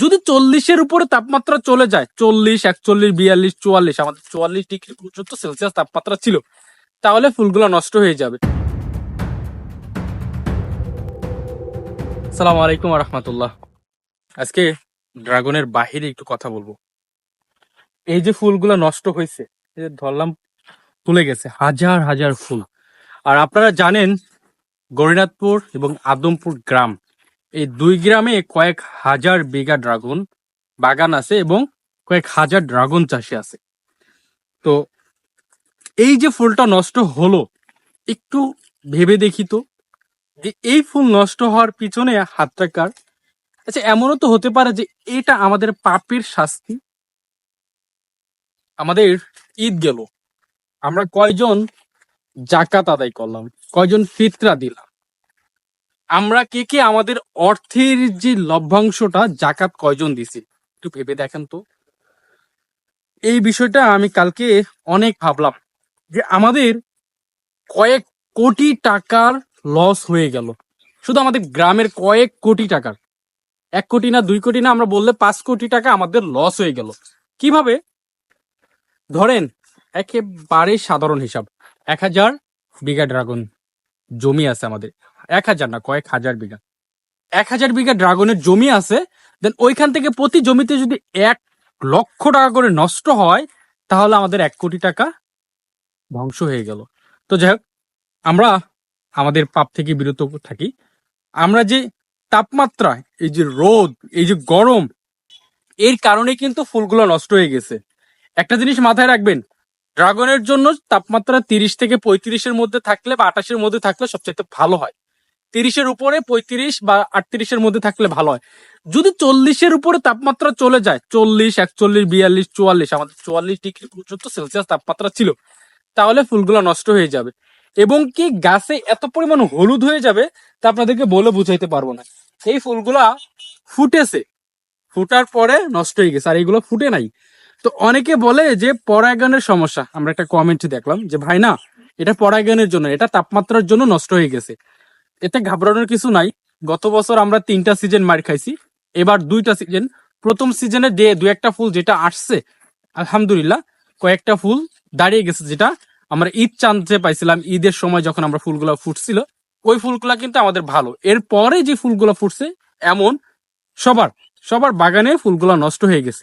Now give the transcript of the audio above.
যদি চল্লিশের উপরে তাপমাত্রা চলে যায়, চল্লিশ, একচল্লিশ, বিয়াল্লিশ, চুয়াল্লিশ, আমাদের চুয়াল্লিশ ডিগ্রি পর্যন্ত সেলসিয়াস তাপমাত্রা ছিল, তাহলে ফুলগুলো নষ্ট হয়ে যাবে। সালাম আলাইকুম রহমতুল্লাহ আজকে ড্রাগনের বাহিরে একটু কথা বলব। এই যে ফুলগুলো নষ্ট হয়েছে ধরলাম, তুলে গেছে, হাজার হাজার ফুল। আর আপনারা জানেন গরিনাথপুর এবং আদমপুর গ্রাম এই দুই গ্রামে কয়েক হাজার বিঘা ড্রাগন বাগান আছে এবং কয়েক হাজার ড্রাগন চাষি আছে। তো এই যে ফুলটা নষ্ট হলো, একটু ভেবে দেখি তো, যে এই ফুল নষ্ট হওয়ার পিছনে হাতটা কার? আচ্ছা এমনও তো হতে পারে যে এটা আমাদের পাপের শাস্তি। আমাদের ঈদ গেল, আমরা কয়জন জাকাত আদায় করলাম, কয়জন ফিতরা দিলাম আমরা কে কে আমাদের অর্থের যে লভ্যাংশটা জাকাত কয়জন দিছি একটু ভেবে দেখেন তো। এই বিষয়টা আমি কালকে অনেক ভাবলাম যে আমাদের কয়েক কোটি টাকার লস হয়ে গেল। শুধু আমাদের গ্রামের কয়েক কোটি টাকার। এক কোটি না, দুই কোটি না, আমরা বললে পাঁচ কোটি টাকা আমাদের লস হয়ে গেল। কীভাবে? ধরেন, একেবারে সাধারণ হিসাব। এক হাজার বিঘা ড্রাগন। জমি আছে আমাদের। এক হাজার না, কয়েক হাজার বিঘা। এক হাজার বিঘা ড্রাগনের জমি আছে দেন ওইখান থেকে প্রতি জমিতে যদি এক লক্ষ টাকা করে নষ্ট হয়, তাহলে আমাদের এক কোটি টাকা ধ্বংস হয়ে গেল। তো যাই হোক, আমরা আমাদের পাপ থেকে বিরত থাকি। আমরা যে তাপমাত্রা, এই যে রোদ, এই যে গরম, এর কারণে কিন্তু ফুলগুলো নষ্ট হয়ে গেছে। একটা জিনিস মাথায় রাখবেন ড্রাগনের জন্য তাপমাত্রা তিরিশ থেকে পঁয়ত্রিশের মধ্যে থাকলে বা আঠাশের মধ্যে থাকলে সবচেয়ে ভালো হয়। তিরিশের উপরে পঁয়ত্রিশ বা আটত্রিশের মধ্যে থাকলে ভালো হয়। যদি চল্লিশের উপরে তাপমাত্রা চলে যায়, চল্লিশ, একচল্লিশ, বিয়াল্লিশ, চুয়াল্লিশ, আমাদের চুয়াল্লিশ ডিগ্রি পর্যন্ত সেলসিয়াস তাপমাত্রা ছিল, তাহলে ফুলগুলো নষ্ট হয়ে যাবে। এবং কি গাছে এত পরিমাণ হলুদ হয়ে যাবে তা আপনাদেরকে বলে বুঝাইতে পারব না। এই ফুলগুলা ফুটেছে, ফুটার পরে নষ্ট হয়ে গেছে, আর এইগুলো ফুটে নাই। তো অনেকে বলে যে পরাগায়নের সমস্যা, আমরা একটা কমেন্ট দেখলাম যে, ভাই না, এটা পরাগায়নের জন্য, এটা তাপমাত্রার জন্য নষ্ট হয়ে গেছে। এতে ঘাবড়ানোর কিছু নাই। গত বছর আমরা তিনটা সিজন মার খাইছি। এবার দুইটা সিজন প্রথম সিজনে যে দু একটা ফুল যেটা আসছে, আলহামদুলিল্লাহ, কয়েকটা ফুল দাঁড়িয়ে গেছে যেটা আমরা ঈদ চাঁদে পাইছিলাম, ঈদের সময় যখন আমরা ফুলগুলো ফুটছিল, ওই ফুলগুলা কিন্তু আমাদের ভালো। এরপরে যে ফুলগুলো ফুটছে, এমন সবার সবার বাগানে ফুলগুলো নষ্ট হয়ে গেছে।